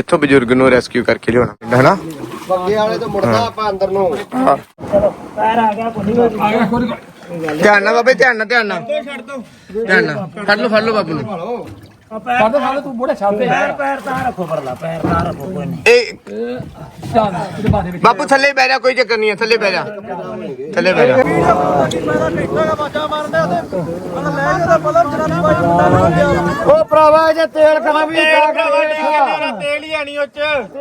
ਇੱਥੋਂ ਬਜ਼ੁਰਗ ਨੂੰ ਰੈਸਕਿਊ ਕਰਕੇ ਲਿਆਉਣਾ ਪੈਂਦਾ ਹੈ ਨਾ ਬੱਗੇ ਵਾਲੇ ਤੋਂ ਮੁੜਦਾ ਆਪਾਂ ਅੰਦਰ ਨੂੰ। ਧਿਆਨ ਨਾਲ ਬਾਬੇ ਧਿਆਨ ਨਾਲ ਧਿਆਨ ਨਾਲ। ਛੱਡ ਦੋ ਧਿਆਨ ਨਾਲ। ਫੜ ਲਓ ਫੜ ਲਓ ਬਾਬੂ ਨੂੰ। ਸਾਡੇ ਸਾਡੇ ਤੂੰ ਬੋੜੇ ਛਾਪੇ ਪੈਰ ਪੈਰ ਤਾਂ ਰੱਖੋ ਪਰਲਾ ਪੈਰ ਤਾਂ ਰੱਖੋ ਕੋਈ ਨਹੀਂ। ਇਹ ਚੱਲ ਇਹਦੇ ਬਾਰੇ ਵਿੱਚ। ਬਾਪੂ ਥੱਲੇ ਬਹਿ ਜਾ ਕੋਈ ਚੱਕਰ ਨਹੀਂ ਹੈ ਥੱਲੇ ਬਹਿ ਜਾ। ਥੱਲੇ ਬਹਿ ਜਾ। ਉਹ ਭਰਾਵਾ ਜੇ ਤੇਲ ਖਣਾ ਵੀ ਤੇਲ ਹੀ ਆਣੀ ਉੱਚ।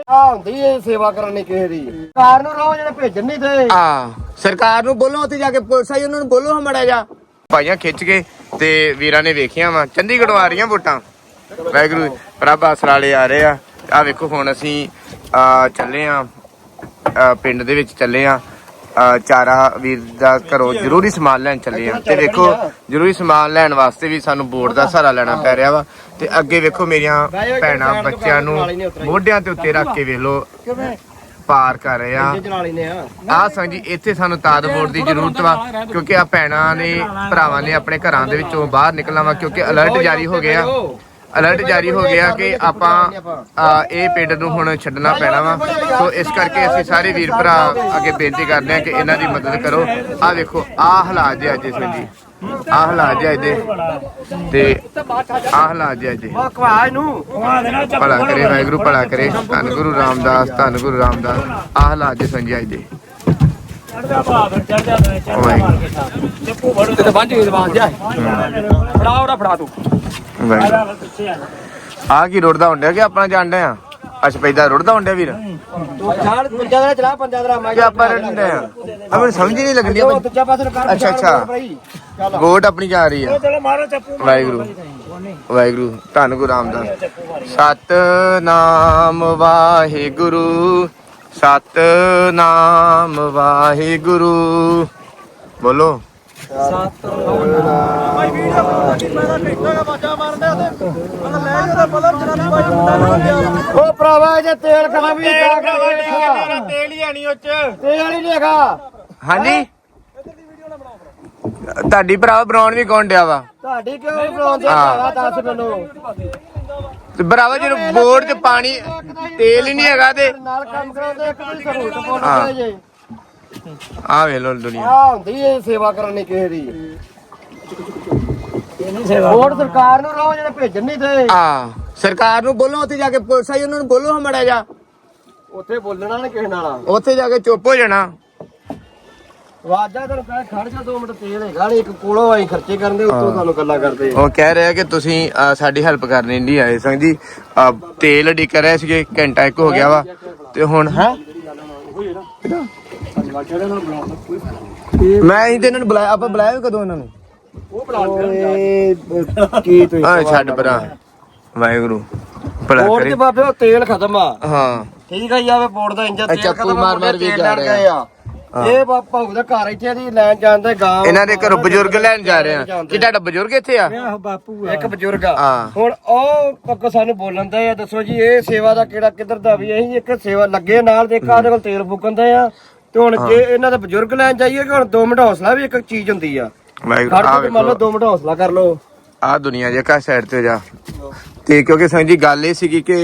ਆ ਹੁੰਦੀ ਏ ਸੇਵਾ ਕਰਨੀ ਕਿਸੇ ਦੀ। ਕਾਰ ਨੂੰ ਰੋ ਜਿਹੜੇ ਭੇਜਣ ਨਹੀਂ ਦੇ। ਆ ਸਰਕਾਰ ਨੂੰ ਬੋਲੋ ਉੱਥੇ ਜਾ ਕੇ ਪੁਲਿਸ ਆਈ ਉਹਨਾਂ ਨੂੰ ਬੋਲੋ ਹਮੜਾ ਜਾ ਭਾਈਆਂ ਖਿੱਚ ਕੇ ਤੇ ਵੀਰਾਂ ਨੇ ਵੇਖਿਆ ਵਾ ਚੰਡੀਗੜ੍ਹ ਆ ਰਹੀਆਂ ਵੋਟਾਂ। ਵਾਹਿਗੁਰੂ ਪ੍ਰਭ ਆਸਰਾ ਵਾਲੇ ਆ ਰਹੇ ਆ। ਆ ਵੇਖੋ, ਹੁਣ ਅਸੀਂ ਚੱਲੇ ਆ। ਪਿੰਡ ਦੇ ਵਿੱਚ ਚੱਲੇ ਆ। ਚਾਰਾ ਵੀਰ ਦਾ ਘਰੋਂ ਜ਼ਰੂਰੀ ਸਮਾਨ ਲੈਣ ਚੱਲੇ ਆ। ਤੇ ਵੇਖੋ, ਜ਼ਰੂਰੀ ਸਮਾਨ ਲੈਣ ਵਾਸਤੇ ਵੀ ਸਾਨੂੰ ਬੋਰਡ ਦਾ ਸਹਾਰਾ ਲੈਣਾ ਪੈ ਰਿਹਾ ਵਾ। ਤੇ ਅੱਗੇ ਵੇਖੋ, ਮੇਰੀਆਂ ਭੈਣਾਂ, ਬੱਚਿਆਂ ਨੂੰ ਮੋਢਿਆਂ ਤੇ ਉੱਤੇ ਰੱਖ ਕੇ ਵੇਖ ਲਓ। ਪਾਰ ਕਰ ਰਹੇ ਆ। ਚਲਾ ਲੈਨੇ ਆ ਆ ਇੱਥੇ ਸਾਨੂੰ ਤਾਦ ਬੋਰਡ ਦੀ ਜ਼ਰੂਰਤ ਵਾ, ਕਿਉਂਕਿ ਆ ਭੈਣਾਂ ਨੇ, ਭਰਾਵਾਂ ਨੇ ਆਪਣੇ ਘਰਾਂ ਦੇ ਵਿੱਚੋਂ ਬਾਹਰ ਨਿਕਲਣਾ ਵਾ, ਕਿਉਂਕਿ ਅਲਰਟ ਜਾਰੀ ਹੋ ਗਿਆ। ਅਲਰਟ ਜਾਰੀ ਹੋ ਗਿਆ ਕਿ ਆਪਾਂ ਇਹ ਪਿੰਡ ਨੂੰ ਹੁਣ ਛੱਡਣਾ ਪੈਣਾ ਵਾ। ਸੋ ਇਸ ਕਰਕੇ ਅਸੀਂ ਸਾਰੇ ਵੀਰ ਭਰਾ ਅੱਗੇ ਬੇਨਤੀ ਕਰਦੇ ਹਾਂ ਕਿ ਇਹਨਾਂ ਦੀ ਮਦਦ ਕਰੋ। ਆ ਵੇਖੋ ਆ ਹਾਲਾਤ ਜੇ ਅੱਜ ਸਿੰਘ ਜੀ। ਆ ਹਾਲਾਤ ਜੇ ਅੱਜ। ਦੇ ਤੇ ਆ ਹਾਲਾਤ ਜੇ ਅੱਜ। ਦੇ ਉਹ ਕਵਾਜ ਨੂੰ ਭਲਾ ਕਰੇ ਵਾਹਿਗੁਰੂ ਭਲਾ ਕਰੇ। ਧੰਨ ਗੁਰੂ ਰਾਮਦਾਸ ਧੰਨ ਗੁਰੂ ਰਾਮਦਾਸ। ਆ ਹਾਲਾਤ ਜੇ ਸਿੰਘ ਜੀ ਅੱਜ ਦੇ। ਚੜਦਾ ਭਾਵ ਚੜਦਾ ਚੜਦਾ ਚੱਪੂ ਫੜ ਤੇ ਬੰਜ ਕੇ ਦਵਾਨ ਜਾ ਫੜਾ ਉਹਦਾ ਫੜਾ ਤੂੰ। ਆ? ਆ ਕੀ ਰੁੜਦਾ ਹੁੰਦਿਆ ਕਿ ਆਪਣਾ ਜਾਣਦੇ ਆ ਅੱਛਾ ਪੈਦਾ ਹੁੰਦਿਆ ਵੀਰ? ਪੰਜਾ ਦਾ ਚਲਾ ਪੰਜਾ ਦਾ ਮੈਂ ਕਿ ਆਪਾਂ ਰੁੜਦੇ ਆ? ਆਪਾਂ ਸਮਝ ਹੀ ਨਹੀਂ ਲੱਗਦੀ ਉਹ ਦੂਜਾ ਪਾਸੇ ਨੂੰ ਕਰ ਅੱਛਾ, ਅੱਛਾ। ਚੱਲ। ਵੋਟ ਆਪਣੀ ਜਾ ਰਹੀ ਆ। ਚਲੋ ਮਾਰੋ ਚੱਪੂ ਵਾਹਿਗੁਰੂ। ਵਾਹਿਗੁਰੂ। ਧੰਨ ਗੁਰੂ ਰਾਮਦਾਸ। ਸਤਨਾਮ ਵਾਹਿਗੁਰੂ। ਸਤਨਾਮ ਵਾਹਿਗੁਰੂ। ਬੋਲੋ। ਉਹ ਭਰਾਵਾ ਜੇ ਤੇਲ ਖਣਾ ਵੀ ਤੇਲ ਹੀ ਆਣੀ ਉੱਚ। ਤੇਲ ਹੀ ਨਹੀਂ ਹੈਗਾ। ਹਾਂਜੀ? ਤੁਹਾਡੀ ਭਰਾ ਬਣਾਉਣ ਵੀ ਕੌਣ ਡਿਆ ਵਾ? ਤੁਹਾਡੀ ਕਿਉਂ ਬਣਾਉਂਦੇ। ਭਰਾਵਾ ਦੱਸ ਮੈਨੂੰ। ਤੇ ਭਰਾਵਾ ਜਦੋਂ ਬੋਰਡ 'ਚ ਪਾਣੀ ਤੇਲ ਹੀ ਨਹੀਂ ਹੈਗਾ ਤੇ ਨਾਲ ਕੰਮ ਕਰਾਉਂਦੇ ਇੱਕ ਵੀ ਸਹੂਲਤ। ਪਾਉਂਦੇ ਜੇ। ਆ ਵੇਖ ਲੋ ਦੁਨੀਆ। ਆ ਹੁੰਦੀ ਏ ਸੇਵਾ ਕਰਨੀ ਕਿਸੇ ਦੀ। ਸੇਵਾ ਵੋਟ ਸਰਕਾਰ ਨੂੰ ਰੋ ਜਿਹੜੇ ਭੇਜਣ ਨਹੀਂ ਦੇ ਆ ਸਰਕਾਰ ਨੂੰ ਬੋਲੋ ਉੱਥੇ ਜਾ ਕੇ ਪੁਲਿਸ ਆਈ ਉਹਨਾਂ ਨੂੰ ਬੋਲੋ ਹਮੜਾ ਜਾ ਉੱਥੇ ਬੋਲਣਾ ਨਹੀਂ ਕਿਸੇ ਨਾਲ। ਉੱਥੇ ਜਾ ਕੇ ਚੁੱਪ ਹੋ ਜਾਣਾ। ਵਾਜਾ ਤੈਨੂੰ ਕਹਿ ਖੜ ਜਾ 2 ਮਿੰਟ ਤੇਲ ਹੈਗਾ ਨੀ ਇੱਕ ਕੋਲੋਂ ਆਈ ਖਰਚੇ ਕਰਨ ਦੇ ਉੱਤੋਂ ਤੁਹਾਨੂੰ ਗੱਲਾਂ ਕਰਦੇ। ਉਹ ਕਹਿ ਰਿਹਾ ਕਿ ਤੁਸੀਂ ਸਾਡੀ ਹੈਲਪ ਕਰਨ ਨਹੀਂ ਆਏ ਸੰਗ ਜੀ ਤੇਲ ਡੀ ਕਰ ਰਹੇ ਸੀਗੇ ਘੰਟਾ ਇੱਕ ਹੋ ਗਿਆ ਵਾ ਤੇ ਹੁਣ ਹੈ? ਮੈਂ ਹੀ ਤੇ ਇਹਨਾਂ ਨੂੰ ਬੁਲਾਇਆ ਆਪਾਂ ਬੁਲਾਇਆ ਵੀ ਕਦੋਂ ਇਹਨਾਂ ਨੂੰ? ਓਏ ਕੀ ਤੁਸੀਂ ਆ ਛੱਡ ਪਰਾਂ ਵਾਹਿਗੁਰੂ ਭਲਾ ਕਰੇ। ਦੇ ਬਾਬੇ ਉਹ ਤੇਲ ਖਤਮ ਆ। ਹਾਂ। ਠੀਕ ਆ ਜਾਵੇ ਵੋਟ ਦਾ ਇੰਜਨ ਤੇਲ ਅੱਛਾ, ਖਤਮ ਮਾਰ ਮਾਰ ਵੀ ਤੇਲ ਜਾ ਲੈਣ। ਗਏ ਆ। ਇਹ ਬਾਪਾ ਉਹਦਾ ਘਰ ਇੱਥੇ ਦੀ ਲੈਣ ਜਾਂਦਾ ਗਾਂ ਇਹਨਾਂ ਦੇ ਘਰੋਂ ਬਜ਼ੁਰਗ ਲੈਣ ਜਾ ਰਹੇ ਆ। ਕਿ ਤੁਹਾਡਾ ਬਜ਼ੁਰਗ ਇੱਥੇ ਆ? ਬਾਪੂ ਇੱਕ ਬਜ਼ੁਰਗ ਆ। ਹਾਂ। ਹੁਣ ਉਹ ਪੱਕੋ ਸਾਨੂੰ ਬੋਲਣ ਦਾ ਆ ਦੱਸੋ ਜੀ ਇਹ ਸੇਵਾ ਦਾ ਕਿਹੜਾ ਕਿੱਧਰ ਦਾ ਵੀ ਅਸੀਂ ਇੱਕ ਸੇਵਾ ਲੱਗੇ ਨਾਲ ਦੇ ਇੱਕ ਆਦੇ ਕੋਲ ਤੇਲ ਫੂਕਣ ਦਾ ਆ। ਤੇ ਹੁਣ ਜੇ ਇਹਨਾਂ ਦਾ ਬਜ਼ੁਰਗ ਲੈਣ ਜਾਈਏ ਕਿ ਹੁਣ 2 ਮਿੰਟ ਹੌਸਲਾ ਵੀ ਇੱਕ ਚੀਜ਼ ਹੁੰਦੀ ਆ। ਵਾਹਿਗੁਰੂ ਖੜ ਆ ਕੇ ਮੰਨ ਲਓ ਵੇਖੋ। 2 ਮਿੰਟ ਹੌਸਲਾ ਕਰ ਲਓ। ਆ ਦੁਨੀਆ ਜੇ ਕਾ ਸਾਈਡ ਤੇ ਜਾ। ਤੇ ਕਿਉਂਕਿ ਸੰਗ ਜੀ ਗੱਲ ਇਹ ਸੀਗੀ ਕਿ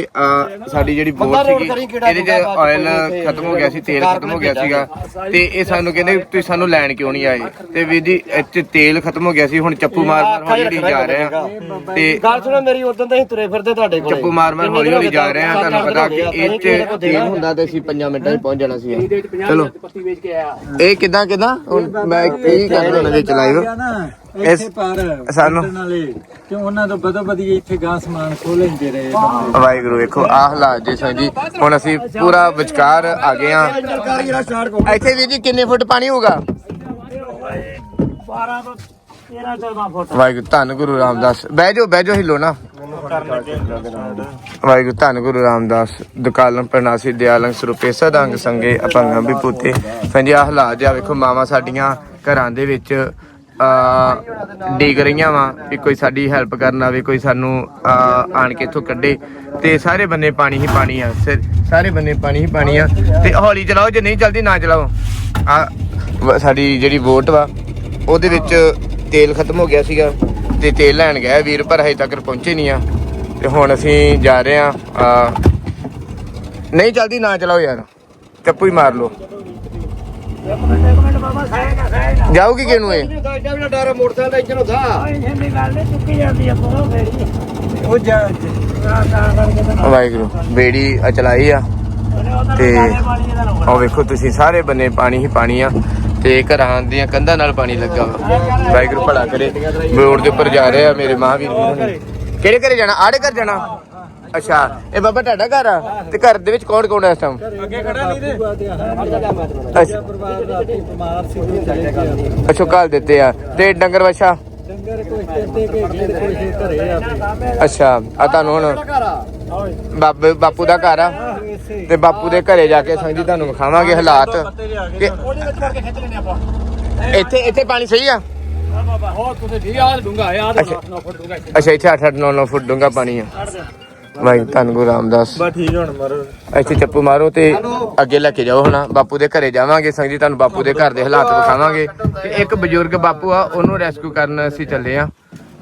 ਸਾਡੀ ਜਿਹੜੀ ਰੋਡ ਸੀਗੀ ਇਹਦੇ ਚ ਬਾਅਦ ਆਇਲ ਚ ਖਤਮ ਹੋ ਗਿਆ ਸੀ ਤੇਲ ਖਤਮ ਹੋ ਗਿਆ ਸੀਗਾ। ਤੇ ਇਹ ਸਾਨੂੰ ਕਹਿੰਦੇ ਤੁਸੀਂ ਸਾਨੂੰ ਲੈਣ ਕਿਉਂ ਨਹੀਂ ਆਏ? ਤੇ ਵੀਰ ਜੀ ਇੱਥੇ ਤੇਲ ਖਤਮ ਹੋ ਗਿਆ ਸੀ ਹੁਣ ਚੱਪੂ ਮਾਰ ਮਾਰ ਹੌਲੀ ਹੌਲੀ ਜਾ ਰਹੇ ਆ। ਤੇ ਗੱਲ ਸੁਣੋ ਮੇਰੀ ਉਦੋਂ ਤਾਂ ਅਸੀਂ ਤੁਰੇ ਫਿਰਦੇ ਤੁਹਾਡੇ ਕੋਲੇ। ਚੱਪੂ ਮਾਰ ਮਾਰ ਹੌਲੀ ਹੌਲੀ ਜਾ ਰਹੇ ਆ ਤੁਹਾਨੂੰ ਪਤਾ ਕਿ ਇਹ ਚ ਤੇਲ ਹੁੰਦਾ ਤੇ ਅਸੀਂ 5 ਮਿੰਟਾਂ 'ਚ ਪਹੁੰਚ ਜਾਣਾ ਸੀ ਚਲੋ। ਪੱਤੀ ਵੇਚ ਕੇ ਆਇਆ। ਇਹ ਕਿਦਾਂ ਕਿਦਾਂ? ਹੁਣ ਮੈਂ ਕੀ ਕਰਨਾ ਉਹਨਾਂ ਵਿੱਚ ਲਾਈਵ ਇਸ ਪਰ ਸਾਨੂੰ ਨਾਲੇ ਕਿ ਉਹਨਾਂ ਤੋਂ ਬਦੋ ਬਦੀ ਇੱਥੇ ਗਾਂ ਸਮਾਨ। ਵਾਹਿਗੁਰੂ, ਵੇਖੋ, ਆਹ ਹਾਲਾਤ ਜੇ ਸੰ ਜੀ। ਹੁਣ ਅਸੀਂ ਪੂਰਾ ਵਿਚਕਾਰ ਆ ਗਏ ਆ ਇੱਥੇ ਵੀਰ ਜੀ ਕਿੰਨੇ ਫੁੱਟ ਪਾਣੀ ਹੋਊਗਾ? 12 ਤੋਂ 13 14 ਫੁੱਟ ਵਾਹਿਗੁਰੂ, ਧੰਨ ਗੁਰੂ ਰਾਮਦਾਸ। ਬਹਿ ਜਾਓ ਬਹਿ ਜਾਓ ਹਿੱਲੋ ਨਾ। ਵਾਹਿਗੁਰੂ, ਧੰਨ ਗੁਰੂ ਰਾਮਦਾਸ। ਦੁਕਾਲਨ ਪ੍ਰਣਾਸੀ ਦਿਆਲੰ ਸਰੂਪੇ ਸਦੰਗ ਸੰਗੇ ਅਪੰਗੰ ਵਿਪੂਤੇ ਸੰਜੀ, ਆਹ ਹਾਲਾਤ ਜਿਹਾ ਵੇਖੋ, ਮਾਵਾਂ ਸਾਡੀਆਂ ਘਰਾਂ ਦੇ ਵਿੱਚ ਡਿੱਗ ਰਹੀਆਂ ਵਾ ਵੀ ਕੋਈ ਸਾਡੀ ਹੈਲਪ ਕਰਨ ਆਵੇ, ਕੋਈ ਸਾਨੂੰ ਆਣ ਕੇ ਇੱਥੋਂ ਕੱਢੇ। ਤੇ ਸਾਰੇ ਬੰਨੇ ਪਾਣੀ ਹੀ ਪਾਣੀ ਆ ਸਿਰ- ਸਾਰੇ ਬੰਨੇ ਪਾਣੀ ਹੀ ਪਾਣੀ ਆ। ਤੇ ਹੌਲੀ ਚਲਾਓ, ਜੇ ਨਹੀਂ ਚਲਦੀ ਨਾ ਚਲਾਓ। ਆ, ਵ- ਸਾਡੀ ਜਿਹੜੀ ਵੋਟ ਵਾ, ਉਹਦੇ ਵਿੱਚ ਤੇਲ ਖਤਮ ਹੋ ਗਿਆ ਸੀਗਾ। ਤੇ ਤੇਲ ਲੈਣ ਗਿਆ ਵੀਰ, ਪਰ ਹਜੇ ਤੱਕ ਪਹੁੰਚੇ ਨਹੀਂ ਆ। ਤੇ ਹੁਣ ਅਸੀਂ ਜਾ ਰਹੇ ਆ, ਨਹੀਂ ਚਲਦੀ ਨਾ ਚਲਾਓ ਯਾਰ। ਚੱਪੂ ਹੀ ਮਾਰ ਲਓ। ਜਾਊਗੀ ਕਿਨੂੰ ਇਹ? ਐਡਾ ਵੀ ਨਾ ਡਰ ਮੋਟਰਸਾਈਕਲ ਦਾ ਇੰਜਨ ਹੁੰਦਾ ਓਏ ਹਿੰਦੀ ਗੱਲ ਨਹੀਂ ਚੁੱਕੀ ਜਾਂਦੀ ਆ ਕੋਲ ਮੇਰੀ ਉਹ ਜਾ ਵਾਹਿਗੁਰੂ ਬੇੜੀ ਆ। ਚਲਾਈ ਆ ਤੇ ਉਹ ਵੇਖੋ ਤੁਸੀਂ ਸਾਰੇ ਬੰਨੇ ਪਾਣੀ ਹੀ ਪਾਣੀ ਆ। ਤੇ ਘਰਾਂ ਦੀਆਂ ਕੰਧਾਂ ਨਾਲ ਪਾਣੀ ਲੱਗਾ ਵਾ। ਵਾਹਿਗੁਰੂ ਭਲਾ ਕਰੇ। ਰੋਡ ਦੇ ਉੱਪਰ ਜਾ ਰਹੇ ਆ ਮੇਰੇ ਮਹਾਂਵੀਰ ਵੀਰ ਹੋਣੀ। ਕਿਹੜੇ ਘਰੇ ਜਾਣਾ? ਆੜੇ ਘਰ ਜਾਣਾ? ਅੱਛਾ ਇਹ ਬਾਬਾ ਤੁਹਾਡਾ ਘਰ ਆ? ਤੇ ਘਰ ਦੇ ਵਿੱਚ ਕੌਣ ਕੌਣ ਹੈ ਇਸ ਟਾਈਮ ਅੱਗੇ ਖੜਾ ਨਹੀਂ ਤੇ? ਅੱਛਾ। ਪਰਿਵਾਰ ਦਾ ਬਿਮਾਰ ਸੀ ਉਹ ਚਲੇ ਗਿਆ ਅੱਛਾ ਘਾਲ ਦਿੱਤੇ ਆ। ਤੇ ਡੰਗਰ ਵਛਾ? ਡੰਗਰ ਕੋਈ ਕਰਦੇ ਕਿ ਅੱਗੇ ਕੋਈ ਘਰੇ ਆ ਅੱਛਾ ਆ ਤੁਹਾਨੂੰ ਹੁਣ ਆ ਬਾਬੇ ਬਾਪੂ ਦਾ ਘਰ ਆ। ਤੇ ਬਾਪੂ ਦੇ ਘਰੇ ਜਾ ਕੇ ਸੰਗ ਜੀ ਤੁਹਾਨੂੰ ਵਿਖਾਵਾਂਗੇ ਹਾਲਾਤ। ਕਿ ਇੱਥੇ ਇੱਥੇ ਪਾਣੀ ਸਹੀ ਆ? ਹੋਰ ਤੁਸੀਂ ਠੀਕ ਆ? ਡੂੰਗਾ ਆ ਅੱਛਾ 9 ਫੁੱਟ ਡੂੰਗਾ ਅੱਛਾ ਇੱਥੇ 8 8 9 9 ਫੁੱਟ ਡੂੰਘਾ ਪਾਣੀ ਆ। ਭਾਈ ਧੰਨ ਗੁਰੂ ਰਾਮਦਾਸ। ਬਾ ਠੀਕ ਹੁਣ ਮਰੋ। ਇੱਥੇ ਚੱਪੂ ਮਾਰੋ ਤੇ ਅੱਗੇ ਲੈ ਕੇ ਜਾਓ ਹੁਣ। ਬਾਪੂ ਦੇ ਘਰੇ ਜਾਵਾਂਗੇ ਸੰਗ ਜੀ ਤੁਹਾਨੂੰ ਬਾਪੂ ਦੇ ਘਰ ਦੇ ਹਾਲਾਤ ਵਿਖਾਵਾਂਗੇ। ਤੇ ਇੱਕ ਬਜ਼ੁਰਗ ਬਾਪੂ ਆ ਉਹਨੂੰ ਰੈਸਕਿਊ ਕਰਨ ਅਸੀਂ ਚੱਲੇ ਆ।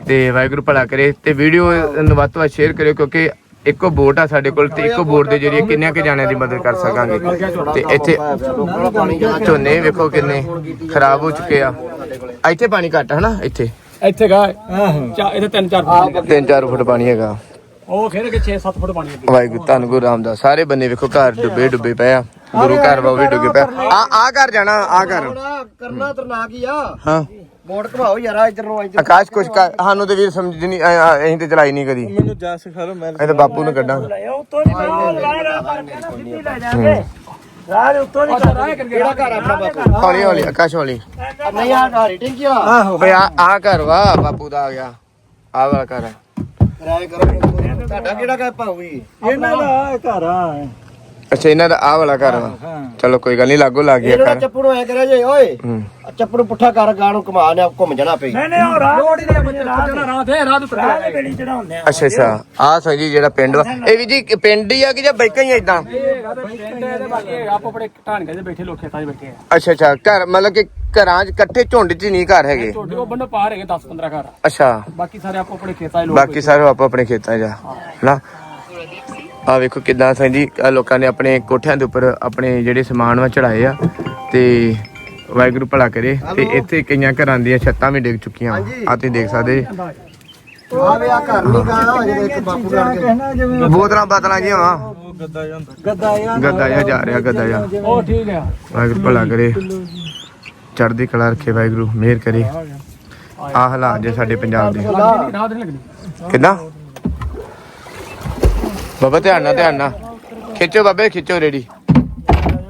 ਤੇ ਵਾਹਿਗੁਰੂ ਭਲਾ ਕਰੇ ਤੇ ਵੀਡੀਓ ਨੂੰ ਵੱਧ ਤੋਂ ਵੱਧ ਸ਼ੇਅਰ ਕਰਿਓ ਕਿਉਂਕਿ ਇੱਕੋ ਬੋਟ ਆ ਸਾਡੇ ਕੋਲ ਤੇ ਇੱਕੋ ਬੋਟ ਦੇ ਜਰੀਏ ਕਿੰਨਿਆਂ ਕੁ ਜਾਣਿਆਂ ਦੀ ਮਦਦ ਕਰ ਸਕਾਂਗੇ। ਤੇ ਇੱਥੇ ਝੋਨੇ ਵੇਖੋ ਕਿੰਨੇ ਖਰਾਬ ਹੋ ਚੁੱਕੇ ਆ। ਇੱਥੇ ਪਾਣੀ ਘੱਟ ਹੈ ਨਾ ਇੱਥੇ? ਇੱਥੇ ਗਾ ਆਹੋ ਚਾ ਇਹਦੇ 3 4 ਫੁੱਟ 3-4 ਫੁੱਟ ਪਾਣੀ ਹੈਗਾ। ਉਹ ਫਿਰ ਕੇ 6 7 ਫੁੱਟ ਪਾਣੀ ਅੱਗੇ ਵਾਹਿਗੁਰੂ ਧੰਨ ਗੁਰੂ ਰਾਮਦਾਸ। ਸਾਰੇ ਬੰਨੇ ਵੇਖੋ ਘਰ ਡੁੱਬੇ ਡੁੱਬੇ ਪਏ ਆ। ਗੁਰੂ ਘਰ ਵਾ ਉਹ ਵੀ ਡੁੱਬੇ ਪਿਆ ਆ। ਆ ਘਰ ਜਾਣਾ ਆ ਘਰ। ਹੁਣ ਕਰਨਾ ਤਰਨਾ ਕੀ ਆ। ਹਾਂ। ਮੋੜ ਘਵਾਓ ਯਾਰ ਇੱਧਰ ਨੂੰ ਇੱਧਰ। ਆਕਾਸ਼ ਕੁਛ ਕਰ ਸਾਨੂੰ ਤੇ ਵੀਰ ਸਮਝ ਨਹੀਂ ਆ- ਆ- ਅਸੀਂ ਤੇ ਚਲਾਈ ਨਹੀਂ ਕਦੀ। ਮੈਨੂੰ ਜਾ ਸਿਖਾ ਲੋ ਮੈਂ ਇਹ ਤਾਂ ਬਾਪੂ ਨੂੰ ਕੱਢਾਂ। ਉੱਤੋਂ ਦੀ ਲਾਇਆ ਕਰਕੇ ਨਾ ਸਿੱਧੀ ਲੈ ਜਾਗੇ ਰਾਹ ਉੱਤੋਂ ਦੀ ਰਾਹ ਕਰਕੇ ਕਿਹੜਾ ਘਰ ਆ ਆਪਣਾ ਬਾਪੂ? ਹੌਲੀ ਹੌਲੀ ਆਕਾਸ਼ ਹੌਲੀ। ਨਹੀਂ ਆ ਘਰ ਆ। ਆਹੋ ਆ ਆ ਘਰ ਵਾ ਬਾਪੂ ਦਾ ਆ ਗਿਆ। ਆ ਵਾਲਾ ਘਰ ਹੈ ਰਾਏ ਕਰੋ। ਤੁਹਾਡਾ ਕਿਹੜਾ ਘਰ ਭਾਊ ਜੀ? ਇਹਨਾਂ ਦਾ ਘਰ ਆ। ਅੱਛਾ ਇਹਨਾਂ ਦਾ ਆ ਵਾਲਾ ਘਰ ਵਾ। ਹਾਂ ਚਲੋ ਕੋਈ ਗੱਲ ਨਹੀਂ ਲਾਗੋ ਲੱਗ ਗਿਆ ਇਹਨਾਂ ਘਰ। ਚੱਪੂ ਨੂੰ ਐ ਕਰਿਆ ਜੇ ਓਏ। ਹੂੰ। ਆਹ ਚੱਪੂ ਨੂੰ ਪੁੱਠਾ ਕਰ ਗਾਂ ਨੂੰ ਘੁਮਾ ਨੇ ਘੁੰਮ ਜਾਣਾ ਪਈ। ਨਹੀਂ ਨਹੀਂ ਉਹ ਰਾਹ ਲੋੜ ਹੀ ਨਹੀਂ ਬੱਚੇ ਰਾਹ ਰਾਹ ਤੇ ਰਾਹ ਤੇ ਰਾਹ ਦੇ ਬੇੜੀ ਚੜਾਉਂਦੇ ਆ। ਅੱਛਾ ਅੱਛਾ। ਆ ਸੰਜੀ ਜਿਹੜਾ ਪਿੰਡ ਵਾ। ਇਹ ਵੀ ਜੀ ਪਿੰਡ ਹੀ ਆ ਕਿ ਜਾਂ ਬਾਈਕਾਂ ਹੀ ਆ ਇਦਾਂ ਇਹ ਹੈਗਾ ਤੇ ਪਿੰਡ ਇਹਦੇ ਬਾਕੀ ਆਪੋ ਆਪਣੇ ਢਾਣੀਆਂ 'ਚ ਬੈਠੇ ਲੋਕ ਖੇਤਾਂ 'ਚ ਬੈਠੇ ਆ। ਅੱਛਾ ਅੱਛਾ। ਘਰ ਮਤਲਬ ਕਿ ਘਰਾਂ 'ਚ ਇਕੱਠੇ ਝੁੰਡ 'ਚ ਨਹੀਂ ਘਰ ਹੈਗੇ। ਛੋਟੇ ਕੋ ਬੰਦੇ ਪਾਰ ਹੈਗੇ 10 15 ਘਰ। ਅੱਛਾ। ਬਾਕੀ ਸਾਰੇ ਆਪੋ ਆਪਣੇ ਖੇਤਾਂ 'ਚ ਲੋਕ ਬਾਕੀ ਸਾਰੇ ਆਪੋ ਆਪਣੇ ਖੇਤਾਂ 'ਚ ਆ। ਹਨਾ ਆ ਵੇਖੋ ਕਿਦਾਂ ਸੰਜੀ ਆਹ ਲੋਕਾਂ ਨੇ ਆਪਣੇ ਕੋਠਿਆਂ ਦੇ ਉੱਪਰ ਆਪਣੇ ਜਿਹੜੇ ਸਮਾਨ ਵਾ ਚੜਾਏ ਆ ਤੇ ਵਾਹਿਗੁਰੂ ਭਲਾ ਕਰੇ ਤੇ ਇੱਥੇ ਕਈਆਂ ਘਰਾਂ ਦੀਆਂ ਛੱਤਾਂ ਵੀ ਡਿੱਗ ਚੁੱਕੀਆਂ ਆ ਤੁਸੀਂ ਦੇਖ ਸਕਦੇ। ਜੀ। ਆ ਵੇ ਆ ਘਰ ਨਹੀਂ ਗਾ ਜਿਹੜੇ ਇੱਕ ਬਾਪੂ ਲੜ ਕੇ। ਕਹਿਣਾ ਜਿਵੇਂ ਬੋਤਲਾਂ ਬਾਤਲਾਂ ਜੀਆਂ ਵਾ। ਉਹ ਗੱਦਾ ਜਾਂਦਾ ਗੱਦਾ ਜਾਂ ਗੱਦਾ ਜਿਹਾ ਜਾ ਰਿਹਾ ਗੱਦਾ ਜਿਹਾ। ਉਹ ਠੀਕ ਆ। ਵਾਹਿਗੁਰੂ ਭਲਾ ਕਰੇ। ਚੜ੍ਹਦੀ ਕਲਾ ਰੱਖੇ ਵਾਹਿਗੁਰੂ ਮਿਹਰ ਕਰੇ। ਆ ਹਾਲਾਤ ਜੇ ਸਾਡੇ ਪੰਜਾਬ ਦੇ। ਰਾਹ ਤੇ ਨੀ ਲੱਗਣੀ ਕਿੱਦਾਂ? ਬਾਬਾ ਧਿਆਨ ਨਾਲ ਧਿਆਨ ਨਾਲ। ਖਿੱਚੋ ਬਾਬੇ ਖਿੱਚੋ ਰੇੜੀ।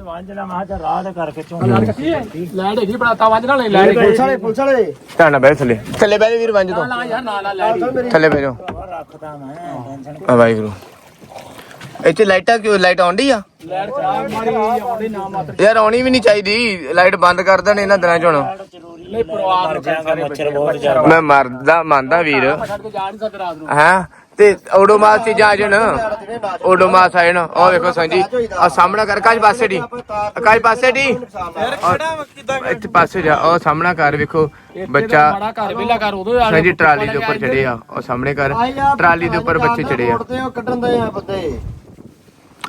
ਵਾਂਜਲਾ ਮਾਂ ਤੇ ਰਾਹ ਦੇ ਕਰਕੇ ਚੋਂ ਲੈੜ ਹੈਗੀ ਬਣਾਤਾ ਵਾਂਜ ਨਾਲ ਲੈੜ ਪੁਲਿਸ ਵਾਲੇ ਪੁਲਿਸ ਵਾਲੇ ਧਿਆਨ ਨਾਲ ਬਹਿ ਥੱਲੇ। ਥੱਲੇ ਬਹਿ ਜਾ ਵੀਰ ਵੰਜ ਤੋਂ। ਨਾ ਯਾਰ ਨਾ ਨਾ ਲੈੜ ਥੱਲੇ ਬਹਿ ਜਾਓ ਰੱਖਦਾ ਮੈਂ ਟੈਨਸ਼ਨ ਆ ਵਾਹਿਗੁਰੂ। ਇੱਥੇ ਲਾਈਟਾਂ ਕਿਉਂ, ਲਾਈਟ ਆਉਂਦੀ ਆ? ਲੈੜ ਚਾਹ ਮਾਰੀ ਆਉਂਦੀ ਨਾ ਮਾਤਰ ਯਾਰ ਆਉਣੀ ਵੀ ਨਹੀਂ ਚਾਹੀਦੀ, ਲਾਈਟ ਬੰਦ ਕਰ ਦੇਣ ਇਹਨਾਂ ਦਿਨਾਂ ਚ ਹੁਣ। ਨਹੀਂ ਪਰਿਵਾਰ ਨੂੰ ਮੱਛਰ ਬਹੁਤ ਜ਼ਿਆਦਾ ਮੈਂ ਮਰਦਾ, ਮੰਨਦਾ ਵੀਰ। ਛੱਡ ਤੇ ਓਡੋਮਾਸ ਚ ਜਾ ਜਣ। ਓਡੋਮਾਸ ਆਏ ਨਾ ਉਹ ਵੇਖੋ ਸੰਜੀ ਆ ਸਾਹਮਣਾ ਕਰ ਕਾਜ ਪਾਸੇ ਦੀ ਕਾਜ ਪਾਸੇ ਦੀ ਇੱਥੇ ਪਾਸੇ ਜਾ ਉਹ ਸਾਹਮਣਾ ਕਰ ਵੇਖੋ, ਬੱਚਾ। ਮਾੜਾ ਘਰ ਵੇਲਾ ਕਰ ਉਦੋਂ ਸੰਜੀ, ਟਰਾਲੀ ਦੇ ਉੱਪਰ ਚੜੇ ਆ ਉਹ ਸਾਹਮਣੇ ਕਰ। ਟਰਾਲੀ ਦੇ ਉੱਪਰ ਬੱਚੇ ਚੜੇ ਆ। ਕੱਢਣ ਦੇ ਆ ਬੰਦੇ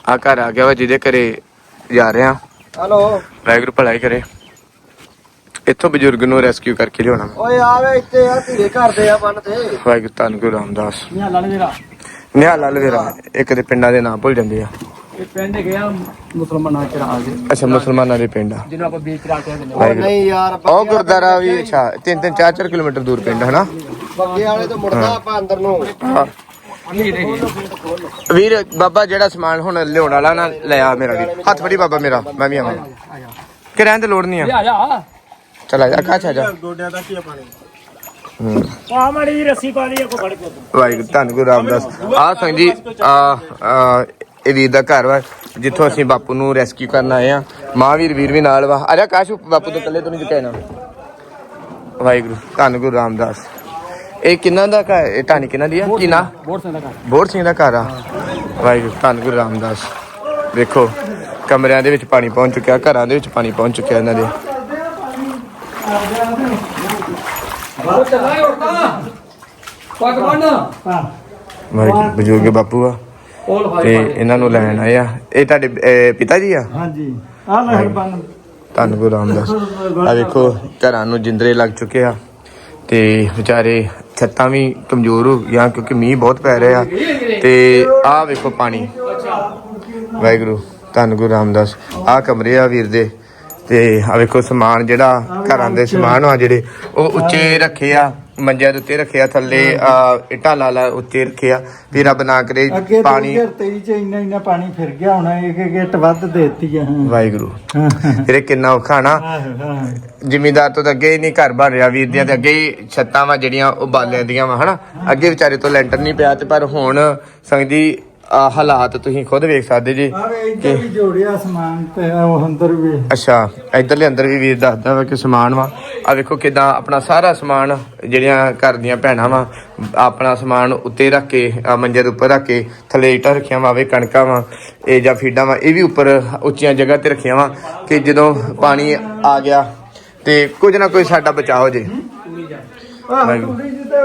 ਆ ਘਰ ਆ ਗਿਆ ਵਾ ਜਿਹਦੇ ਘਰੇ ਜਾ ਰਹੇ। ਹਲੋ। ਵਾਹਿਗੁਰੂ ਭਲਾਈ ਕਰੇ। ਇੱਥੋਂ ਬਜ਼ੁਰਗ ਨੂੰ ਰੈਸਕਿਊ ਕਰਕੇ ਲਿਆਉਣਾ। ਓਏ ਆਵੇ ਇੱਥੇ ਆ ਧੀਰੇ ਘਰ ਦੇ ਆ ਬੰਨ ਤੇ। ਵਾਹਿਗੁਰੂ ਧੰਨ ਗੁਰੂ ਰਾਮਦਾਸ। ਨਿਆ ਲਾਲ ਵੀਰਾ ਨਿਹਾਲ ਲਵੇਰਾ ਇੱਕ ਦੇ ਪਿੰਡਾਂ ਦੇ ਨਾਂ ਭੁੱਲ ਜਾਂਦੇ ਆ। ਇਹ ਪਿੰਡ ਗਿਆ ਮੁਸਲਮਾਨਾਂ ਚ ਰਾਜ ਅੱਛਾ ਮੁਸਲਮਾਨਾਂ ਦੇ ਪਿੰਡ ਆ। ਜਿਹਨੂੰ ਆਪਾਂ ਕਹਿੰਦੇ ਨੇ ਉਹ ਨਹੀਂ ਯਾਰ ਉਹ ਗੁਰਦਾਰਾ ਵੀ ਅੱਛਾ ਤਿੰਨ ਤਿੰਨ ਚਾਰ ਚਾਰ ਕਿਲੋਮੀਟਰ ਦੂਰ ਪਿੰਡ ਹਨਾ? ਬੱਗੇ ਵਾਲੇ ਤੋਂ ਮੁੜਦਾ ਆਪਾਂ ਅੰਦਰ ਨੂੰ। ਹਾਂ। ਵੀਰ ਬਾਬਾ ਜਿਹੜਾ ਸਮਾਨ ਹੁਣ ਲਿਆਉਣ ਵਾਲਾ ਨਾ ਲਿਆ ਮੇਰਾ ਵੀਰ। ਹੱਥ ਫੜੀ ਬਾਬਾ ਮੇਰਾ ਮੈਂ ਵੀ ਆਵਾਂ। ਕਿ ਰਹਿਣ ਦੇ ਲੋੜ ਨਹੀਂ ਆ। ਆ ਜਾ ਚਲ ਆ ਜਾ ਕਾਛ ਜਾ। ਗੋਡਿਆਂ ਤੱਕ ਹੀ ਆ ਪਾਣੀ। ਹੂੰ। ਆ ਮਾੜੀ ਰੱਸੀ ਪਾ ਲਈ ਕੋ ਫੜ ਕੇ ਵਾਹਿਗੁਰੂ ਧੰਨ ਗੁਰੂ ਰਾਮਦਾਸ। ਆ ਸੰਗ ਜੀ ਆ ਇਹ ਵੀਰ ਦਾ ਘਰ ਵਾ ਜਿੱਥੋਂ ਅਸੀਂ ਬਾਪੂ ਨੂੰ ਰੈਸਕਿਊ ਕਰਨ ਆਏ ਆ। ਮਹਾਵੀਰ ਵੀਰ ਵੀ ਨਾਲ ਵਾ। ਆ ਜਾ ਕਾਸ਼ ਬਾਪੂ ਤੋਂ ਇਕੱਲੇ ਤੋਂ ਨਹੀਂ ਕਹਿਣਾ ਵਾਹਿਗੁਰੂ ਧੰਨ ਗੁਰੂ ਰਾਮਦਾਸ। ਇਹ ਕਿੰਨਾ ਦਾ ਘਰ? ਇਹ ਟਾਣੀ ਕਿੰਨਾ ਦੀ ਆ? ਕੀ ਨਾ ਬੋੜ ਸਿੰਘ ਦਾ ਘਰ। ਬੋਰ ਸਿੰਘ ਦਾ ਘਰ ਆ। ਵਾਹਿਗੁਰੂ ਧੰਨ ਗੁਰੂ ਰਾਮਦਾਸ। ਵੇਖੋ ਕਮਰਿਆਂ ਦੇ ਵਿੱਚ ਪਾਣੀ ਪਹੁੰਚ ਚੁੱਕਿਆ ਘਰਾਂ ਦੇ ਵਿੱਚ ਪਾਣੀ ਪਹੁੰਚ ਚੁੱਕਿਆ ਇਹਨਾਂ ਦੇ। ਵਾਹਿਗੁਰੂ ਬਜ਼ੁਰਗ ਬਾਪੂ ਆ। ਤੇ ਇਹਨਾਂ ਨੂੰ ਲੈਣ ਆਏ ਆ। ਇਹ ਤੁਹਾਡੇ ਪਿਤਾ ਜੀ ਆ? ਹਾਂਜੀ। ਆ ਲਹਿਰ ਬੰਨ ਧੰਨ ਗੁਰੂ ਰਾਮਦਾਸ। ਆ ਵੇਖੋ ਘਰਾਂ ਨੂੰ ਜਿੰਦਰੇ ਲੱਗ ਚੁੱਕੇ ਆ। ਤੇ ਵਿਚਾਰੇ ਛੱਤਾਂ ਵੀ ਕਮਜ਼ੋਰ ਹੋ ਗਈਆਂ ਕਿਉਂਕਿ ਮੀਂਹ ਬਹੁਤ ਪੈ ਰਿਹਾ ਆ ਤੇ ਆਹ ਵੇਖੋ ਪਾਣੀ। ਵਾਹਿਗੁਰੂ, ਧੰਨ ਗੁਰੂ ਰਾਮਦਾਸ। ਆਹ ਕਮਰੇ ਆ ਵੀਰ ਦੇ ਤੇ ਆ ਵੇਖੋ ਸਮਾਨ ਜਿਹੜਾ ਘਰਾਂ ਦੇ ਸਮਾਨ ਆ ਜਿਹੜੇ, ਉਹ ਉੱਚੇ ਰੱਖੇ ਆ। ਮੰਜਿਆਂ ਦੇ ਉੱਤੇ ਰੱਖੇ ਆ ਥੱਲੇ ਇੱਟਾਂ ਲਾ ਲਾ ਉੱਚੇ ਰੱਖੇ ਆ ਵੀ ਰੱਬ ਨਾ ਕਰੇ ਅੱਗੇ ਪਾਣੀ 2023 ਚ ਇੰਨਾ ਇੰਨਾ ਪਾਣੀ ਫਿਰ ਗਿਆ ਹੋਣਾ ਇੱਕ ਇੱਕ ਇੱਟ ਵੱਧ ਦੇਤੀ ਆ। ਹਾਂ ਵਾਹਿਗੁਰੂ। ਹਾਂ। ਵੀਰੇ ਕਿੰਨਾ ਔਖਾ ਨਾ। ਜ਼ਿਮੀਂਦਾਰ ਤੋਂ ਤਾਂ ਅੱਗੇ ਹੀ ਨਹੀਂ ਘਰ ਬਣ ਰਿਹਾ ਵੀਰ ਦੀਆਂ ਤੇ ਅੱਗੇ ਹੀ ਛੱਤਾਂ ਵਾ ਜਿਹੜੀਆਂ ਉਹ ਬਾਲਿਆਂ ਦੀਆਂ ਵਾ ਹਨਾ। ਅੱਗੇ ਵਿਚਾਰੇ ਤੋਂ ਲੈਂਟਰ ਨਹੀਂ ਪਿਆ ਤੇ ਪਰ ਹੁਣ ਸੰਗ ਆਹ ਹਾਲਾਤ ਤੁਸੀਂ ਖੁਦ ਵੇਖ ਸਕਦੇ ਜੀ। ਆਵੇ ਇੱਧਰ ਵੀ ਜੋੜਿਆ ਸਮਾਨ ਤੇ ਉਹ ਅੰਦਰ ਵੀ। ਅੱਛਾ ਇਧਰਲੇ ਅੰਦਰ ਵੀ ਵੀਰ ਦੱਸਦਾ ਵਾ ਕਿ ਸਮਾਨ ਵਾ। ਆ ਵੇਖੋ ਕਿਦਾਂ ਆਪਣਾ ਸਾਰਾ ਸਮਾਨ ਜਿਹੜੀਆਂ ਘਰ ਦੀਆਂ ਭੈਣਾਂ ਵਾ ਆਪਣਾ ਸਮਾਨ ਉੱਤੇ ਰੱਖ ਕੇ ਮੰਜੇ ਦੇ ਉੱਪਰ ਰੱਖ ਕੇ ਥੱਲੇ ਇੱਟਾਂ ਰੱਖੀਆਂ ਵਾ ਵੇ ਕਣਕਾਂ ਵਾ ਇਹ ਜਾਂ ਫੀਡਾਂ ਵਾ ਇਹ ਵੀ ਉੱਪਰ ਉੱਚੀਆਂ ਜਗ੍ਹਾ ਤੇ ਰੱਖੀਆਂ ਵਾ ਕਿ ਜਦੋਂ ਪਾਣੀ ਆ ਗਿਆ ਤੇ ਕੁਝ ਨਾ ਕੋਈ ਸਾਡਾ ਬਚਾਅ ਹੋ ਜੇ। ਆਹ ਵਾਹਿਗੁਰੂ। ਕੁੜੀ ਜੀ ਤੇ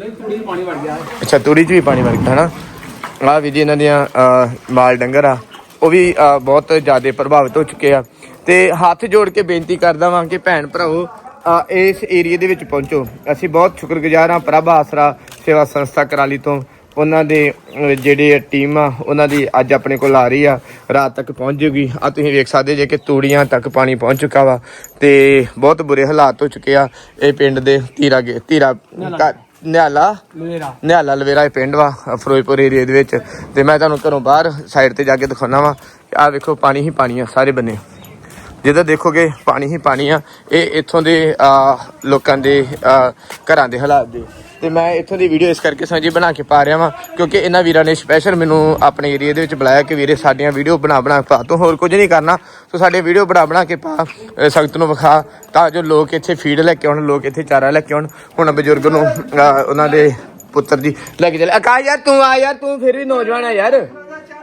ਨਹੀਂ ਅੱਛਾ ਤੂੜੀ 'ਚ ਵੀ ਪਾਣੀ ਵੜ ਗਿਆ ਹਨਾ? ਆ ਵੀ ਜੀ ਇਹਨਾਂ ਦੀਆਂ ਅਹ, ਮਾਲ ਡੰਗਰ ਆ ਉਹ ਵੀ ਅਹ, ਬਹੁਤ ਜ਼ਿਆਦਾ ਪ੍ਰਭਾਵਿਤ ਹੋ ਚੁੱਕੇ ਆ। ਤੇ ਹੱਥ ਜੋੜ ਕੇ ਬੇਨਤੀ ਕਰਦਾ ਵਾਂ ਕਿ ਭੈਣ ਭਰਾਓ ਅਹ, ਇਸ ਏਰੀਏ ਦੇ ਵਿੱਚ ਪਹੁੰਚੋ। ਅਸੀਂ ਬਹੁਤ ਸ਼ੁਕਰਗੁਜ਼ਾਰ ਹਾਂ ਪ੍ਰਭ ਆਸਰਾ ਸੇਵਾ ਸੰਸਥਾ ਕਰਾਲੀ ਤੋਂ। ਉਹਨਾਂ ਦੇ ਅਹ, ਜਿਹੜੇ ਟੀਮ ਆ ਉਹਨਾਂ ਦੀ ਅੱਜ ਆਪਣੇ ਕੋਲ ਆ ਰਹੀ ਆ ਰਾਤ ਤੱਕ ਪਹੁੰਚ ਜੂਗੀ। ਆ ਤੁਸੀਂ ਵੇਖ ਸਕਦੇ ਜੇ ਕਿ ਤੂੜੀਆਂ ਤੱਕ ਪਾਣੀ ਪਹੁੰਚ ਚੁੱਕਾ ਵਾ ਤੇ ਬਹੁਤ ਬੁਰੇ ਹਾਲਾਤ ਹੋ ਚੁੱਕੇ ਆ। ਇਹ ਪਿੰਡ ਦੇ ਧੀਰਾ ਗੇ- ਧੀਰਾ ਘਰ- ਨਿਹਾਲਾ। ਮੇਰਾ ਨਿਹਾਲਾ ਲਵੇਰਾ ਇਹ ਪਿੰਡ ਵਾ ਫਿਰੋਜ਼ਪੁਰ ਏਰੀਆ ਦੇ ਵਿੱਚ। ਤੇ ਮੈਂ ਤੁਹਾਨੂੰ ਘਰੋਂ ਬਾਹਰ ਸਾਈਡ ਤੇ ਜਾ ਕੇ ਦਿਖਾਉਣਾ ਵਾ। ਆਹ ਵੇਖੋ ਪਾਣੀ ਹੀ ਪਾਣੀ ਆ ਸਾਰੇ ਬੰਨੇ। ਜਿੱਦਾਂ ਦੇਖੋਗੇ ਪਾਣੀ ਹੀ ਪਾਣੀ ਆ। ਇਹ ਇੱਥੋਂ ਦੇ ਲੋਕਾਂ ਦੇ ਘਰਾਂ ਦੇ ਹਾਲਾਤ ਦੇ। ਤੇ ਮੈਂ ਇੱਥੋਂ ਦੀ ਵੀਡੀਓ ਇਸ ਕਰਕੇ ਸਾਂਝੀ ਬਣਾ ਕੇ ਪਾ ਰਿਹਾ ਵਾਂ, ਕਿਉਂਕਿ ਇਹਨਾਂ ਵੀਰਾਂ ਨੇ ਸਪੈਸ਼ਲ ਮੈਨੂੰ ਆਪਣੇ ਏਰੀਆ ਦੇ ਵਿੱਚ ਬੁਲਾਇਆ ਕਿ ਵੀਰੇ ਸਾਡੀਆਂ ਵੀਡੀਓ ਬਣਾ ਬਣਾ ਪਾ, ਤੂੰ ਹੋਰ ਕੁਝ ਨਹੀਂ ਕਰਨਾ, ਤੂੰ ਸਾਡੇ ਵੀਡੀਓ ਬਣਾ ਬਣਾ ਕੇ ਪਾ ਸਖਤ ਨੂੰ ਵਿਖਾ, ਤਾਂ ਜੋ ਲੋਕ ਇੱਥੇ ਫੀਡ ਲੈ ਕੇ ਆਉਣ, ਲੋਕ ਇੱਥੇ ਚਾਰਾ ਲੈ ਕੇ ਆਉਣ, ਹੁਣ ਬਜ਼ੁਰਗ ਨੂੰ ਉਹਨਾਂ ਦੇ ਪੁੱਤਰ ਜੀ ਲੈ ਕੇ ਚੱਲੇ। ਆਕਾਸ਼ ਯਾਰ, ਤੂੰ ਆ ਯਾਰ, ਤੂੰ ਫਿਰ ਵੀ ਨੌਜਵਾਨ ਆ ਯਾਰ।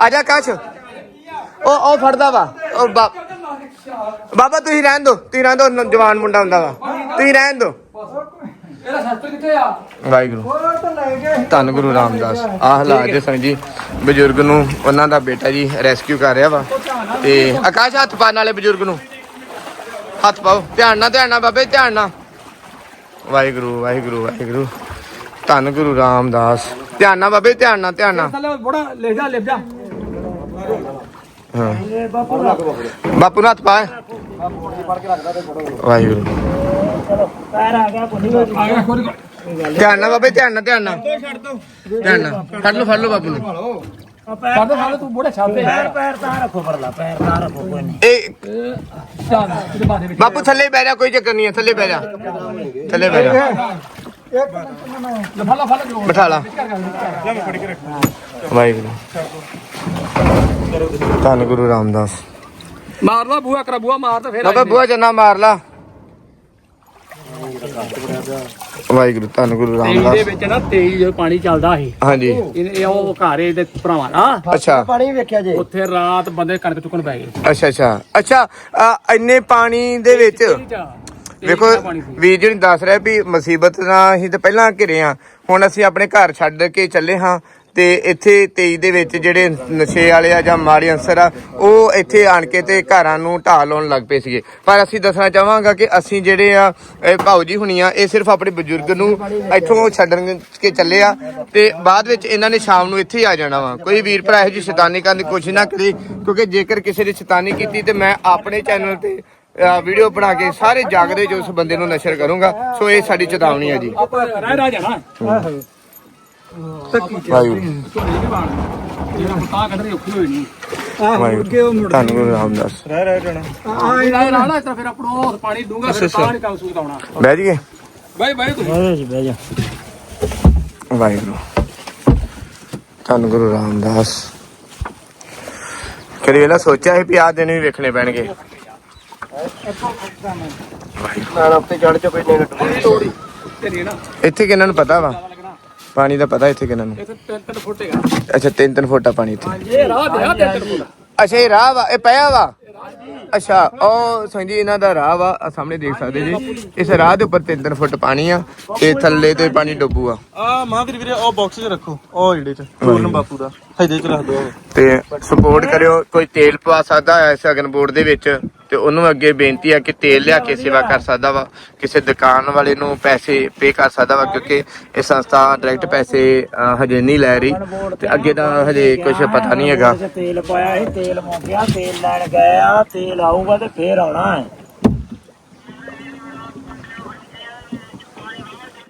ਆ ਜਾ ਕਾਸ਼ ਉਹ ਉਹ ਫੜਦਾ ਵਾ, ਉਹ ਬਾਬਾ, ਤੁਸੀਂ ਰਹਿਣ ਦੋ, ਤੁਸੀਂ ਰਹਿਣ ਦੋ ਜਵਾਨ ਮੁੰਡਾ ਹੁੰਦਾ ਵਾ। ਤੁਸੀਂ ਰਹਿਣ ਦੋ। ਇਹਦਾ ਸ਼ਸਤਰ ਕਿੱਥੇ ਆ? ਵਾਹਿਗੁਰੂ। ਉਹ ਤਾਂ ਲੈ ਗਏ ਧੰਨ ਗੁਰੂ ਰਾਮਦਾਸ। ਆਹ ਹਾਲਾਤ ਦੇ ਸੰਗ ਜੀ ਬਜ਼ੁਰਗ ਨੂੰ ਉਹਨਾਂ ਦਾ ਬੇਟਾ ਜੀ ਰੈਸਕਿਊ ਕਰ ਰਿਹਾ ਵਾ। ਤੇ ਆਕਾਸ਼ ਹੱਥ ਪਾਣ ਵਾਲੇ ਬਜ਼ੁਰਗ ਨੂੰ। ਹੱਥ ਪਾਓ। ਧਿਆਨ ਨਾਲ ਧਿਆਨ ਨਾਲ ਬਾਬੇ ਧਿਆਨ ਨਾਲ। ਵਾਹਿਗੁਰੂ ਵਾਹਿਗੁਰੂ ਵਾਹਿਗੁਰੂ। ਧੰਨ ਗੁਰੂ ਰਾਮਦਾਸ। ਧਿਆਨ ਨਾਲ ਬਾਬੇ ਧਿਆਨ ਨਾਲ ਧਿਆਨ ਨਾਲ। ਥੱਲੇ ਬੜਾ ਲਿਖ ਜਾ ਲਿਖ ਜਾ। ਹਾਂ। ਬਾਪੂ ਨੂੰ ਹੱਥ ਪਾ। ਵਾਹਿਗੁਰੂ। ਆ ਗਿਆ ਖੋਲ ਧਿਆਨ ਨਾਲ ਬਾਬੇ ਧਿਆਨ ਨਾਲ ਧਿਆਨ ਨਾਲ। ਧਿਆਨ ਨਾਲ। ਫੜ ਲਓ ਫੜ ਲਓ ਬਾਪੂ ਨੂੰ। ਤੂੰ ਬੜਾ ਛਾਪੇ ਪੈਰ ਪੈਰ ਥੱਲੇ ਬਹਿ ਜਾ ਕੋਈ ਚੱਕਰ ਨਹੀਂ ਹੈ ਥੱਲੇ ਬਹਿ ਜਾ। ਥੱਲੇ ਬਹਿ ਜਾ। ਬਿਠਾ ਲਾ। ਵਾਹਿਗੁਰੂ। ਧੰਨ ਗੁਰੂ ਰਾਮਦਾਸ। ਮਾਰ ਲਾ ਬੂਆ ਕਰਾ ਬੂਆ ਮਾਰ ਤੇ ਫੇਰ ਬਾਬਾ ਬੁਆ ਜਨਾ ਮਾਰ ਲਾ। ਵਾਹਿਗੁਰੂ ਧੰਨ ਗੁਰੂ ਤੇਈ ਦੇ ਰਾਮਦਾਸ ਵਿੱਚ ਨਾ ਤੇਈ ਜੋ ਪਾਣੀ ਚੱਲਦਾ ਸੀ। ਹਾਂਜੀ। ਇਹ ਇਹ ਉਹ ਘਾਰੇ ਦੇ ਭਰਾਵਾਂ ਨਾ ਅੱਛਾ। ਪਾਣੀ ਵੇਖਿਆ ਜੇ। ਉੱਥੇ ਰਾਤ ਬੰਦੇ ਕਣਕ ਚੁੱਕਣ ਪੈ ਗਏ। ਅੱਛਾ ਅੱਛਾ। ਅੱਛਾ ਅ, ਇੰਨੇ ਪਾਣੀ ਦੇ ਵਿੱਚ। ਵੇਖੋ ਵੀਰ ਜੀ ਨੂੰ ਦੱਸ ਰਿਹਾ ਵੀ ਮੁਸੀਬਤ ਨਾਲ ਅਸੀਂ ਤਾਂ ਪਹਿਲਾਂ ਘਿਰੇ ਆ। ਹੁਣ ਅਸੀਂ ਆਪਣੇ ਘਰ ਛੱਡ ਕੇ ਚੱਲੇ ਹਾਂ। ਤੇ ਇੱਥੇ 23 ਦੇ ਵਿੱਚ ਜਿਹੜੇ ਨਸ਼ੇ ਵਾਲੇ ਆ ਜਾਂ ਮਾੜੇ ਅੰਸਰ ਆ, ਉਹ ਇੱਥੇ ਆਣ ਕੇ ਤੇ ਘਰਾਂ ਨੂੰ ਢਾਹ ਲਾਉਣ ਲੱਗ ਪਏ ਸੀਗੇ। ਪਰ ਅਸੀਂ ਦੱਸਣਾ ਚਾਹਾਂਗਾ ਕਿ ਅਸੀਂ ਜਿਹੜੇ ਆ, ਇਹ ਭਾਊ ਜੀ ਹੁਣੀ ਆ, ਇਹ ਸਿਰਫ ਆਪਣੇ ਬਜ਼ੁਰਗ ਨੂੰ ਇੱਥੋਂ ਛੱਡਣ ਕੇ ਚੱਲੇ ਆ ਤੇ ਬਾਅਦ ਵਿੱਚ ਇਹਨਾਂ ਨੇ ਸ਼ਾਮ ਨੂੰ ਇੱਥੇ ਹੀ ਆ ਜਾਣਾ ਵਾ। ਕੋਈ ਵੀਰ ਭਰਾ ਇਹੋ ਜੀ ਸ਼ੈਤਾਨੀ ਕਰਨ ਦੀ ਕੋਸ਼ਿਸ਼ ਨਾ ਕਰੇ, ਕਿਉਂਕਿ ਜੇਕਰ ਕਿਸੇ ਨੇ ਸ਼ੈਤਾਨੀ ਕੀਤੀ ਤੇ ਮੈਂ ਆਪਣੇ ਚੈਨਲ ਤੇ ਵੀਡੀਓ ਬਣਾ ਕੇ ਸਾਰੇ ਜਾਗਦੇ ਜੋ ਉਸ ਬੰਦੇ ਨੂੰ ਨਸ਼ਰ ਕਰੂੰਗਾ। ਸੋ ਇਹ ਸਾਡੀ ਚੇਤਾਵਨੀ ਹੈ ਜੀ। ਆਪਾਂ ਰਹਿ ਵਾਹਿਗੁਰੂ। ਜਿਹੜਾ ਪਤਾ ਕੱਢਣੀ ਔਖੀ ਹੋਈ ਨਹੀਂ ਵਾਹਿਗੁਰੂ। ਧੰਨ ਗੁਰੂ ਰਾਮਦਾਸ। ਆ ਇਹ ਰਹਿ ਰਹਿਣਾ ਇਸ ਤਰ੍ਹਾਂ ਫਿਰ ਆਪਣੋ ਪਾਣੀ ਡੂੰਗਾ ਫਿਰ ਤਾਂ ਨਹੀਂ ਕੰਮ ਸੂਤ ਆਉਣਾ ਬਹਿ ਜੀਏ ਬਾਈ ਬਾਈ ਤੂੰ ਵਾਹਿਗੁਰੂ। ਧੰਨ ਗੁਰੂ ਰਾਮਦਾਸ। ਕਦੀ ਵੇਲਾ ਸੋਚਿਆ ਸੀ ਵੀ ਦਿਨ ਵੀ ਵੇਖਣੇ ਪੈਣਗੇ। ਨਾਲ ਉੱਤੇ ਚੜ ਚ ਕੋਈ ਨਹੀਂ ਤੋੜੀ। ਤੇ ਨਹੀਂ ਨਾ। ਇੱਥੇ ਕਿਹਨਾਂ ਨੂੰ ਪਤਾ ਵਾ? ਪਾਣੀ ਦਾ ਪਤਾ ਇੱਥੇ ਕਿਹਨਾਂ ਨੂੰ? ਇੱਥੇ ਤਿੰਨ ਤਿੰਨ ਫੁੱਟ ਹੈਗਾ। ਅੱਛਾ ਤਿੰਨ ਤਿੰਨ ਫੁੱਟਾ ਪਾਣੀ ਇੱਥੇ। ਇਹ ਰਾਹ ਤੇ ਆ ਤਿੰਨ ਤਿੰਨ ਫੁੱਟ। ਅੱਛਾ ਇਹ ਰਾਹ ਵਾ ਇਹ ਪਿਆ ਵਾ? ਅੱਛਾ ਉਹ ਸੰਜੀ ਇਹਨਾਂ ਦਾ ਰਾਹ ਵਾ ਆਹ ਸਾਹਮਣੇ ਦੇਖ ਸਕਦੇ ਜੀ। ਇਸ ਰਾਹ ਦੇ ਉੱਪਰ 3 ਫੁੱਟ ਪਾਣੀ ਆ ਤੇ ਥੱਲੇ ਤੇ ਪਾਣੀ ਡੁੱਬੂ ਆ। ਆ ਮਹਾਂਵੀਰ ਵੀਰੇ ਉਹ ਬਾਕਸ 'ਚ ਰੱਖੋ ਉਹ ਜਿਹੜੇ 'ਚ ਪੂਰਨ ਬਾਪੂ ਦਾ। ਇਹਦੇ 'ਚ ਰੱਖ ਦਿਓ। ਤੇ ਸਪੋਰਟ ਕਰਿਓ ਕੋਈ ਤੇਲ ਪਵਾ ਸਕਦਾ ਹੈ ਸਗਨ ਬੋਰਡ ਦੇ ਵਿੱਚ ਤੇ ਉਹਨੂੰ ਅੱਗੇ ਬੇਨਤੀ ਆ ਕਿ ਤੇਲ ਲਿਆ ਕੇ ਸੇਵਾ ਕਰ ਸਕਦਾ ਵਾ ਕਿਸੇ ਦੁਕਾਨ ਵਾਲੇ ਨੂੰ ਪੈਸੇ ਪੇ ਕਰ ਸਕਦਾ ਵਾ ਕਿਉਂਕਿ ਇਹ ਸੰਸਥਾ ਡਾਇਰੈਕਟ ਪੈਸੇ ਅਹ, ਹਜੇ ਨਹੀਂ ਲੈ ਰਹੀ ਤੇ ਅੱਗੇ ਦਾ ਹਜੇ ਕੁਝ ਪਤਾ ਨਹੀਂ ਹੈਗਾ। ਤੇਲ ਪਾਇਆ ਸੀ ਤੇਲ ਮੁੱਕ ਗਿਆ ਤੇਲ ਲੈਣ ਗਏ ਆ ਤੇਲ ਆਊਗਾ ਤੇ ਫੇਰ ਆਉਣਾ ਹੈ।